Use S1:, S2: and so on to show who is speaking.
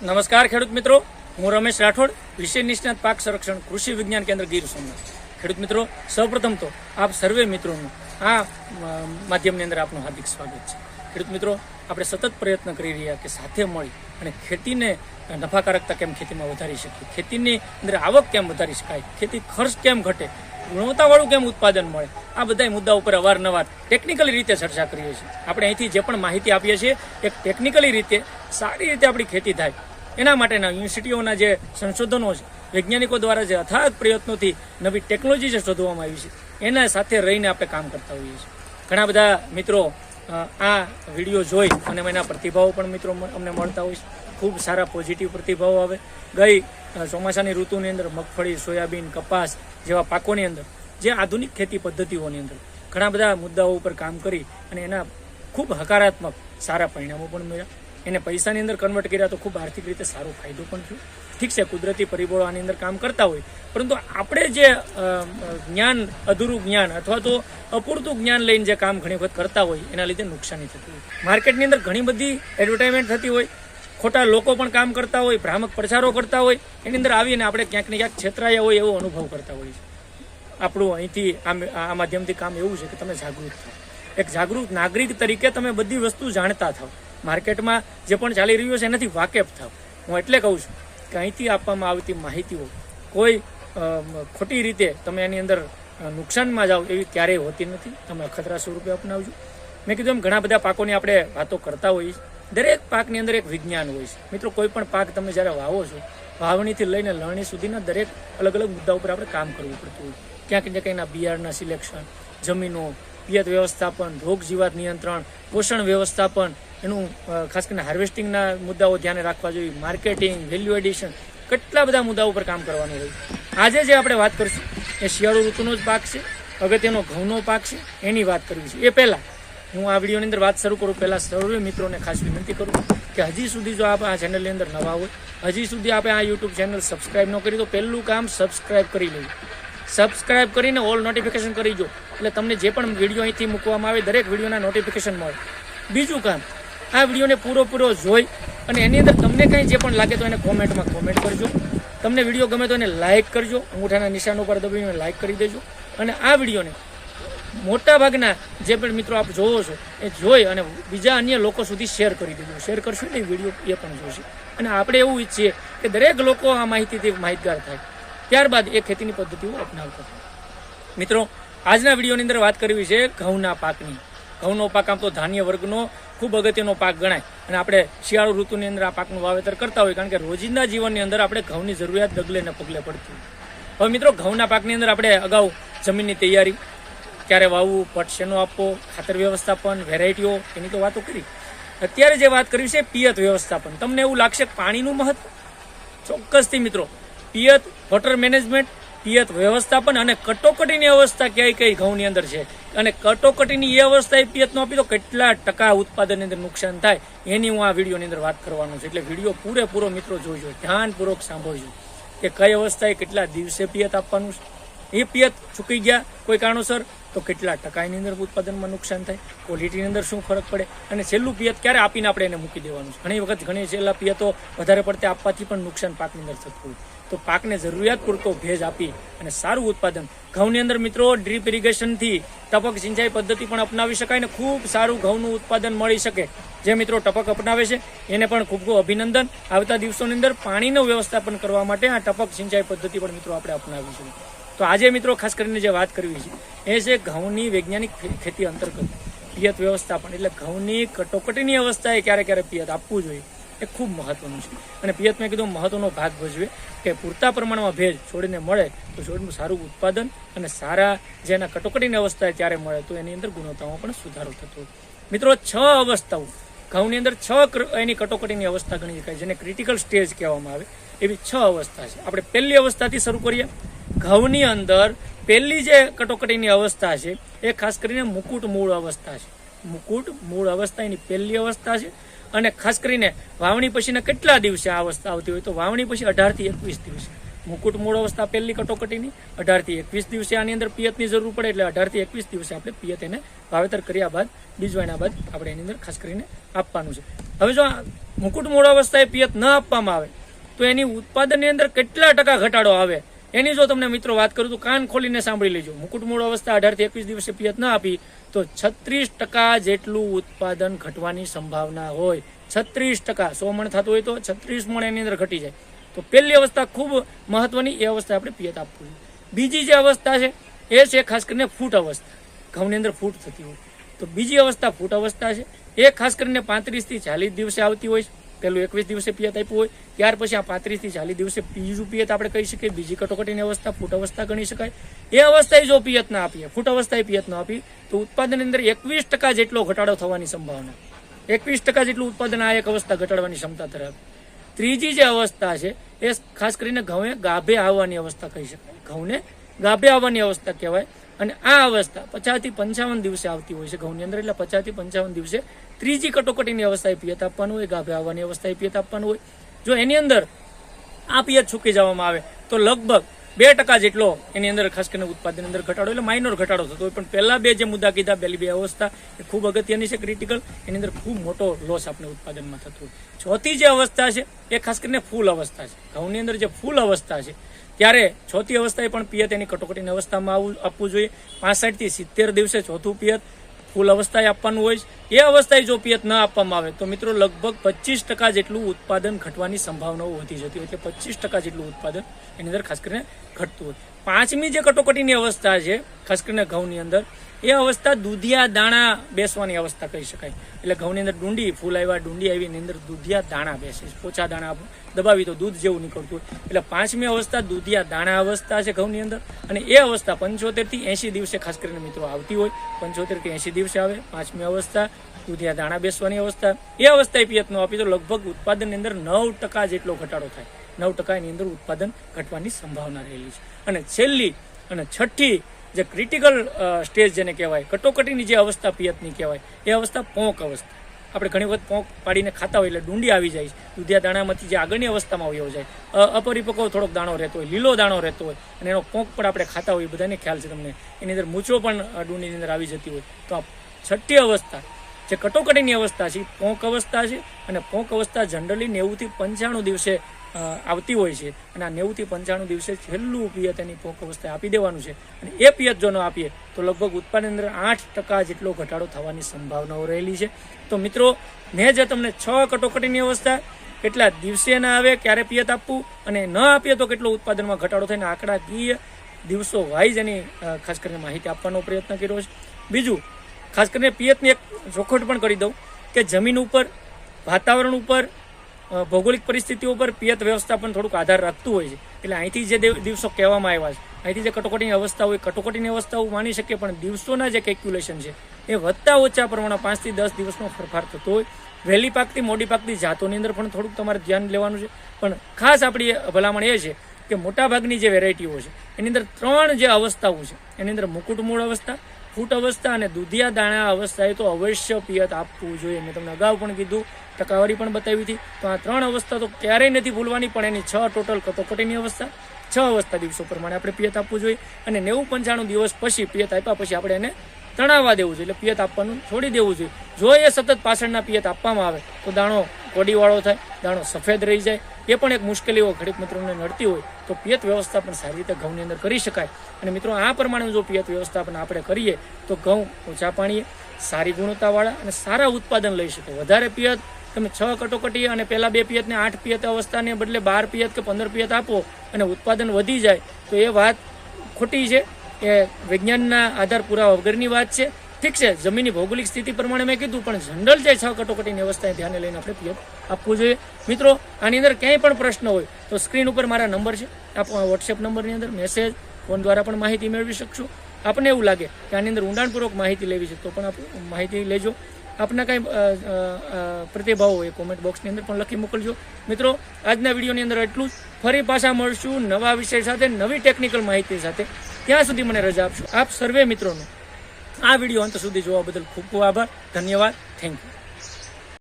S1: નમસ્કાર ખેડૂત મિત્રો. હું રમેશ રાઠોડ વિષય નિષ્ણાત પાક સંરક્ષણ કૃષિ વિજ્ઞાન કેન્દ્ર ગીર સોમનાથ. ખેડૂત મિત્રો, સૌપ્રથમ તો આપ સર્વે મિત્રોનું આ માધ્યમની અંદર આપનું હાર્દિક સ્વાગત છે. ખેડૂત મિત્રો, આપણે સતત પ્રયત્ન કરી રહ્યા કે સાથે મળી અને ખેતીને નફાકારકતા કેમ ખેતીમાં વધારી શકીએ? ખેતીની અંદર આવક કેમ વધારી શકાય? ખેતી ખર્ચ કેમ ઘટે? ગુણવત્તાવાળું કેમ ઉત્પાદન મળે? આ બધા મુદ્દા ઉપર અવારનવાર ટેકનિકલી રીતે ચર્ચા કરીએ છીએ. આપણે અહીંથી જે પણ માહિતી આપીએ છીએ, એ ટેકનિકલી રીતે સારી રીતે આપણી ખેતી થાય. એના માટેના યુનિવર્સિટીઓના જે સંશોધનો છે, વૈજ્ઞાનિકો દ્વારા જે અથાગ પ્રયત્નોથી નવી ટેકનોલોજી જે શોધવામાં આવી છે, એના સાથે રહીને આપણે કામ કરતા હોઈએ છીએ. ઘણા બધા મિત્રો આ વીડિયો જોઈ અને એના પ્રતિભાવો પણ મિત્રો અમને મળતા હોય છે. ખૂબ સારા પોઝિટિવ પ્રતિભાવો આવે. ગઈ ચોમાસાની ઋતુની અંદર મગફળી, સોયાબીન, કપાસ જેવા પાકોની અંદર, જે આધુનિક ખેતી પદ્ધતિઓની અંદર ઘણા બધા મુદ્દાઓ ઉપર કામ કરી અને એના ખૂબ હકારાત્મક સારા પરિણામો પણ મળ્યા. એને પૈસાની અંદર કન્વર્ટ કર્યા તો ખૂબ આર્થિક રીતે સારો ફાયદો પણ થયો. ઠીક છે, કુદરતી પરિબળો આની અંદર કામ કરતા હોય, પરંતુ આપણે જે જ્ઞાન, અધૂરું જ્ઞાન અથવા તો અપૂરતું જ્ઞાન લઈને જે કામ ઘણી વખત કરતા હોય, એના લીધે નુકસાની થતી હોય. માર્કેટની અંદર ઘણી બધી એડવર્ટાઇઝમેન્ટ થતી હોય ખોટા લોકો પણ કામ કરતા હોય, ભ્રામક પ્રચારો કરતા હોય, એની અંદર આવીને આપણે ક્યાંક ને ક્યાંક છેતરાયા હોય એવો અનુભવ કરતા હોઈએ છીએ. આપણું અહીંથી આ આ માધ્યમથી કામ એવું છે કે તમે જાગૃત થાવ. એક જાગૃત નાગરિક તરીકે તમે બધી વસ્તુ જાણતા થાઓ માર્કેટમાં જે પણ ચાલી રહ્યું છે એનાથી વાકેફ થાવ. હું એટલે કહું છું કે અહીંથી આપવામાં આવતી માહિતીઓ કોઈ ખોટી રીતે તમે એની અંદર નુકસાનમાં જાઓ એવી ક્યારેય હોતી નથી. તમે અખતરા સ્વરૂપે અપનાવજો. મેં કીધું એમ ઘણા બધા પાકોની આપણે વાતો કરતા હોઈએ છીએ. દરેક પાકની અંદર એક વિજ્ઞાન હોય છે. મિત્રો, કોઈ પણ પાક તમે જ્યારે વાવો છો, વાવણીથી લઈને લણણી સુધીના દરેક અલગ અલગ મુદ્દા ઉપર આપણે કામ કરવું પડતું હોય. ક્યાંક ને ક્યાંક એના બિયારણના સિલેક્શન, જમીનો, પિયત વ્યવસ્થાપન, રોગ જીવાત નિયંત્રણ, પોષણ વ્યવસ્થાપન, એનું ખાસ કરીને હાર્વેસ્ટિંગના મુદ્દાઓ ધ્યાને રાખવા જોઈએ, માર્કેટિંગ, વેલ્યુ એડિશન, કેટલા બધા મુદ્દાઓ ઉપર કામ કરવાનું હોય. આજે જે આપણે વાત કરીશું, એ શિયાળુ ઋતુનો જ પાક છે, અગત્યનો ઘઉંનો પાક છે, એની વાત કરવી છે. એ પહેલાં હું આ વિડીયોની અંદર વાત શરૂ કરું. પહેલાં સર્વે મિત્રોને ખાસ વિનંતી કરું કે હજી સુધી જો આપ આ ચેનલની અંદર નવા હોય, હજી સુધી આપણે આ યુટ્યુબ ચેનલ સબસ્ક્રાઇબ ન કરી તો પહેલું કામ સબસ્ક્રાઈબ કરી લેવું. સબસ્ક્રાઇબ કરીને ઓલ નોટિફિકેશન કરી જો એટલે તમને જે પણ વીડિયો અહીંથી મૂકવામાં આવે, દરેક વિડીયોના નોટિફિકેશન મળે. બીજું કામ, આ વિડીયોને પૂરો જોઈ અને એની અંદર તમને કંઈ જે પણ લાગે તો એને કોમેન્ટમાં કોમેન્ટ કરજો. તમને વીડિયો ગમે તો એને લાઇક કરજો. અંગૂઠાના નિશાન ઉપર દબાવીને લાઇક કરી દેજો. અને આ વિડીયોને મોટા ભાગના જે પણ મિત્રો આપ જોવો છો, એ જોઈ અને બીજા અન્ય લોકો સુધી શેર કરી દેજો. શેર કરશો એટલે વીડિયો એ પણ જોશે. અને આપણે એવું ઈચ્છીએ કે દરેક લોકો આ માહિતીથી માહિતગાર થાય. ત્યારબાદ એ ખેતીની પદ્ધતિઓ અપનાવતા મિત્રો, આજના વિડીયોની અંદર વાત કરવી છે ઘઉંના પાકની. ઘઉંનો પાક આમ તો ધાન્ય વર્ગનો, ખૂબ અગત્યનો પાક ગણાય. અને આપણે શિયાળુ ઋતુની અંદર આ પાકનું વાવેતર કરતા હોય કારણ કે રોજિંદા જીવનની અંદર આપણે ઘઉંની જરૂરિયાત ડગલે ને પગલે પડતી હવે મિત્રો, ઘઉંના પાકની અંદર આપણે અગાઉ જમીનની તૈયારી ક્યારે વાવવું, પટ શેનો આપવો, ખાતર વ્યવસ્થાપન વેરાયટીઓ એની તો વાતો કરી. અત્યારે જે વાત કરવી છે પિયત વ્યવસ્થાપન. તમને એવું લાગશે પાણીનું મહત્વ? ચોક્કસથી મિત્રો, પિયત વોટર મેનેજમેન્ટ પિયત વ્યવસ્થાપન અને કટોકટીની અવસ્થા ક્યાંય કઈ ઘઉંની અંદર છે? અને કટોકટીની એ અવસ્થા એ પિયતનો આપી તો કેટલા ટકા ઉત્પાદનની અંદર નુકસાન થાય? એની હું આ વિડીયોની અંદર વાત કરવાનું છે. એટલે વીડિયો પૂરેપૂરો મિત્રો જોઈજો ધ્યાનપૂર્વક સાંભળજો કે કઈ અવસ્થાએ કેટલા દિવસે પિયત આપવાનું છે. એ પિયત ચૂકી ગયા કોઈ કારણોસર? તો કેટલા ટકા એની અંદર ઉત્પાદનમાં નુકસાન થાય? ક્વોલિટીની અંદર શું ફરક પડે? અને છેલ્લું પિયત ક્યારે આપીને આપણે એને મૂકી દેવાનું છે? ઘણી વખત ઘણી છેલ્લા પિયતો વધારે પડતે આપવાથી પણ નુકસાન પાકની અંદર થતું હોય. તો પાકને જરૂરિયાત પૂરતો ભેજ આપી અને સારું ઉત્પાદન. ઘઉંની અંદર મિત્રો ડ્રીપ ઇરિગેશનથી ટપક સિંચાઈ પદ્ધતિ પણ અપનાવી શકાય ને ખૂબ સારું ઘઉંનું ઉત્પાદન મળી શકે. જે મિત્રો ટપક અપનાવે છે, એને પણ ખૂબ ખૂબ અભિનંદન. આવતા દિવસોની અંદર પાણીનું વ્યવસ્થાપન કરવા માટે આ ટપક સિંચાઈ પદ્ધતિ પણ મિત્રો આપણે અપનાવી છે તો આજે મિત્રો ખાસ કરીને જે વાત કરવી છે, એ છે ઘઉંની વૈજ્ઞાનિક ખેતી અંતર્ગત પિયત વ્યવસ્થાપન. એટલે ઘઉંની કટોકટીની અવસ્થાએ ક્યારે ક્યારે પિયત આપવું જોઈએ, એ ખૂબ મહત્વનું છે. અને પિયત મેં કીધું મહત્વનો ભાગ ભજવે કે પૂરતા પ્રમાણમાં ભેજ છોડીને મળે તો છોડનું સારું ઉત્પાદન અને સારા જેના કટોકટીની અવસ્થાએ ત્યારે મળે તો એની અંદર ગુણવત્તામાં પણ સુધારો થતો મિત્રો છ અવસ્થાઓ, ઘઉંની અંદર છ એની કટોકટીની અવસ્થા ગણી શકાય, જેને ક્રિટિકલ સ્ટેજ કહેવામાં આવે, એવી છ અવસ્થા છે. આપણે પહેલી અવસ્થાથી શરૂ કરીએ. ઘઉંની અંદર પહેલી જે કટોકટીની અવસ્થા છે, એ ખાસ કરીને મુકુટ મૂળ અવસ્થા છે. મુકુટ મૂળ અવસ્થા એની પહેલી અવસ્થા છે અને ખાસ કરીને વાવણી પછીના કેટલા દિવસે આ અવસ્થા આવતી હોય તો વાવણી પછી અઢારથી એકવીસ દિવસે. મુકુટ મૂળ અવસ્થા પહેલી કટોકટીની અઢારથી એકવીસ દિવસે આની અંદર પિયતની જરૂર પડે એટલે અઢારથી એકવીસ દિવસે આપણે પિયત એને વાવેતર કર્યા બાદ, બીજવાયના બાદ આપણે એની અંદર ખાસ કરીને આપવાનું છે. હવે જો મુકુટ મૂળ અવસ્થાએ પિયત ન આપવામાં આવે, તો એની ઉત્પાદનની અંદર કેટલા ટકા ઘટાડો આવે? એની જો તમને મિત્રો વાત કરું તો કાન ખોલીને સાંભળી લેજો. મુકુટ મૂળ અવસ્થા અઢારથી એકવીસ દિવસે પિયત ન આપી તો છત્રીસ ટકા જેટલું ઉત્પાદન ઘટવાની સંભાવના હોય. છત્રીસ ટકા. સો મણ થતું હોય તો છત્રીસ મણ એની અંદર ઘટી જાય. તો પહેલી અવસ્થા ખૂબ મહત્વની, એ અવસ્થા આપણે પિયત આપવું જોઈએ. બીજી જે અવસ્થા છે, એ છે ખાસ કરીને ફૂટ અવસ્થા. ઘઉંની અંદર ફૂટ થતી હોય. તો બીજી અવસ્થા ફૂટ અવસ્થા છે. એ ખાસ કરીને પાંત્રીસથી ચાલીસ દિવસે આવતી હોય છે. પેલું એકવીસ દિવસે પિયત આપ્યું હોય, ત્યાર પછી આ પાંત્રીસથી ચાલીસ દિવસે બીજું પિયત આપણે કહી શકીએ. બીજી કટોકટીની અવસ્થા, ફૂટ અવસ્થા ગણી શકાય. એ અવસ્થાએ જો પિયત ના આપીએ, ફૂટ અવસ્થાએ પિયત ના આપી, તો ઉત્પાદનની અંદર એકવીસ ટકા જેટલો ઘટાડો થવાની સંભાવના. એકવીસ ટકા જેટલું ઉત્પાદન આ એક અવસ્થા ઘટાડવાની ક્ષમતા ધરાવે. ત્રીજી જે અવસ્થા છે, એ ખાસ કરીને ઘઉં ગાભે આવવાની અવસ્થા કહી શકાય. ઘઉંને ગાભે આવવાની અવસ્થા કહેવાય. અને આ અવસ્થા પચાસથી પંચાવન દિવસે આવતી હોય છે ઘઉંની અંદર. એટલે પચાસથી પંચાવન દિવસે ત્રીજી કટોકટીની અવસ્થાએ પિયત આપવાનું હોય, ગાભે આવવાની અવસ્થાએ પિયત આપવાનું હોય. જો એની અંદર આ પિયત ચૂકી જવામાં આવે, તો લગભગ બે ટકા જેટલો એની અંદર ખાસ કરીને ઉત્પાદન અંદર ઘટાડો, એટલે માઇનોર ઘટાડો થતો હોય. પણ પહેલા બે જે મુદ્દા કીધા, પહેલી બે અવસ્થા, એ ખૂબ અગત્યની છે ક્રિટિકલ એની અંદર ખૂબ મોટો લોસ આપણે ઉત્પાદનમાં થતો હોય. ચોથી જે અવસ્થા છે, એ ખાસ કરીને ફૂલ અવસ્થા છે. ઘઉંની અંદર જે ફૂલ અવસ્થા છે, ત્યારે ચોથી અવસ્થાએ પણ પિયત એની કટોકટીની અવસ્થામાં આવવું આપવું જોઈએ. પાંસઠથી સિત્તેર દિવસે ચોથું પિયત ફૂલ અવસ્થાએ આપવાનું હોય છે. એ અવસ્થાએ જો પિયત ન આપવામાં આવે, તો મિત્રો લગભગ પચીસ ટકા જેટલું ઉત્પાદન ઘટવાની સંભાવનાઓ વધી જતી હોય એટલે પચીસ ટકા જેટલું ઉત્પાદન એની અંદર ખાસ કરીને ઘટતું હોય. પાંચમી જે કટોકટીની અવસ્થા છે, ખાસ કરીને ઘઉંની અંદર, એ અવસ્થા દૂધિયા દાણા બેસવાની અવસ્થા કહી શકાય. એટલે ઘઉંની અંદર ડુંડી, ફૂલ આવ્યા, ડુંડી આવી અંદર દૂધિયા દાણા બેસે. પોચા દાણા દબાવી તો દૂધ જેવું નીકળતું હોય. એટલે પાંચમી અવસ્થા દૂધિયા દાણા અવસ્થા છે ઘઉંની અંદર અને એ અવસ્થા પંચોતેરથી એસી દિવસે ખાસ કરીને મિત્રો આવતી હોય. પંચોતેરથી એસી દિવસે આવે. પાંચમી અવસ્થા દૂધિયા દાણા બેસવાની અવસ્થા. એ અવસ્થાએ પિયત ન આપી તો લગભગ ઉત્પાદનની અંદર નવ ટકા જેટલો ઘટાડો થાય. નવ ટકા એની અંદર ઉત્પાદન ઘટવાની સંભાવના રહેલી છે. અને છેલ્લી અને છઠ્ઠી જે ક્રિટિકલ સ્ટેજ જેને કહેવાય, કટોકટીની જે અવસ્થા પિયતની કહેવાય, એ અવસ્થા પોંક અવસ્થા. આપણે ઘણી વખત પોંક પાડીને ખાતા હોય એટલે ડુંડી આવી જાય દૂધિયા દાણામાંથી જે આગળની અવસ્થામાં આવ્યો જાય. અપરિપક્વ થોડોક દાણો રહેતો હોય, લીલો દાણો રહેતો હોય, અને એનો પોંક પણ આપણે ખાતા હોય બધાને ખ્યાલ છે તમને. એની અંદર મૂછો પણ ડુંડીની અંદર આવી જતી હોય. તો આ છઠ્ઠી અવસ્થા, જે કટોકટીની અવસ્થા છે પોંક અવસ્થા છે. અને પોંક અવસ્થા જનરલી નેવુંથી પંચાણું દિવસે આવતી હોય છે. અને આ નેવુંથી પંચાણું દિવસે છેલ્લું પિયત એની પોક અવસ્થાએ આપી દેવાનું છે. અને એ પિયત જો ન આપીએ, તો લગભગ ઉત્પાદન અંદર આઠ ટકા જેટલો ઘટાડો થવાની સંભાવનાઓ રહેલી છે. તો મિત્રો મેં જે તમને છ કટોકટીની અવસ્થા, કેટલા દિવસે ના આવે, ક્યારે પિયત આપવું, અને ન આપીએ તો કેટલો ઉત્પાદનમાં ઘટાડો થઈને આંકડાકીય દિવસો વાઇઝ એની ખાસ કરીને માહિતી આપવાનો પ્રયત્ન કર્યો છે. બીજું, ખાસ કરીને પિયતની એક ચોખવટ પણ કરી દઉં, કે જમીન ઉપર, વાતાવરણ ઉપર ભૌગોલિક પરિસ્થિતિઓ ઉપર પિયત વ્યવસ્થાપન થોડુંક આધાર રાખતું હોય છે. એટલે અહીંથી જે દિવસો કહેવામાં આવ્યા છે. અહીંથી જે કટોકટીની અવસ્થા હોય, કટોકટીની અવસ્થાઓ માની શકીએ, પણ દિવસોના જે કેલ્ક્યુલેશન છે, એ વધતા ઓછા પ્રમાણમાં પાંચથી દસ દિવસનો ફેરફાર થતો હોય. વહેલી પાકતી મોડી પાકતી જાતોની અંદર પણ થોડુંક તમારે ધ્યાન લેવાનું છે. પણ ખાસ આપણી ભલામણ એ છે કે મોટાભાગની જે વેરાયટીઓ છે, એની અંદર ત્રણ જે અવસ્થાઓ છે, એની અંદર મુકુટ મૂળ અવસ્થા, ફૂટ અવસ્થા અને દૂધિયા દાણા અવસ્થાએ તો અવશ્ય પિયત આપવું જોઈએ. મેં તમને અગાઉ પણ કીધું ટકાવારી પણ બતાવી હતી. તો આ ત્રણ અવસ્થા તો ક્યારેય નથી ભૂલવાની, પણ એની છ ટોટલ કટોકટીની અવસ્થા, છ અવસ્થા દિવસો પ્રમાણે આપણે પિયત આપવું જોઈએ અને નેવું પંચાણું દિવસ પછી પિયત આપ્યા પછી આપણે એને તણાવવા દેવું જોઈએ. એટલે પિયત આપવાનું છોડી દેવું જોઈએ. જો એ સતત પાછળના પિયત આપવામાં આવે, તો દાણો કોડીવાળો થાય, દાણો સફેદ રહી જાય. એ પણ એક મુશ્કેલીઓ ખેડૂત મિત્રોને નડતી હોય, તો પિયત વ્યવસ્થાપન સારી રીતે ઘઉંની અંદર કરી શકાય. અને મિત્રો, આ પ્રમાણે જો પિયત વ્યવસ્થાપન આપણે કરીએ, તો ઘઉં ઓછા પાણીએ, સારી ગુણવત્તાવાળા અને સારા ઉત્પાદન લઈ શકે. વધારે પિયત તમે છ કટોકટી અને પહેલાં બે પિયતને આઠ પિયત અવસ્થાને બદલે બાર પિયત કે પંદર પિયત આપો અને ઉત્પાદન વધી જાય, તો એ વાત ખોટી છે. એ વિજ્ઞાનના આધાર પુરાવા વગરની વાત છે. ઠીક છે, જમીનની ભૌગોલિક સ્થિતિ પ્રમાણે મેં કીધું, પણ જનરલ જે છ કટોકટીની અવસ્થાને ધ્યાને લઈને આપણે પિયત આપવું જોઈએ. મિત્રો, આની અંદર ક્યાંય પણ પ્રશ્ન હોય, તો સ્ક્રીન ઉપર મારા નંબર છે. આપ વોટ્સએપ નંબરની અંદર મેસેજ ફોન દ્વારા પણ માહિતી મેળવી શકશો. આપને એવું લાગે કે આની અંદર ઊંડાણપૂર્વક માહિતી લેવી છે, તો પણ આપ માહિતી લેજો. આપના કાંઈ પ્રતિભાવો હોય કોમેન્ટ બોક્સની અંદર પણ લખી મોકલજો. મિત્રો, આજના વિડીયોની અંદર એટલું જ. ફરી પાછા મળશું નવા વિષય સાથે, નવી ટેકનિકલ માહિતી સાથે. ત્યાં સુધી મને રજા આપશો. આપ સર્વે મિત્રોનો આ વીડિયો અંત સુધી જોવા બદલ ખૂબ ખૂબ આભાર. ધન્યવાદ. Thank you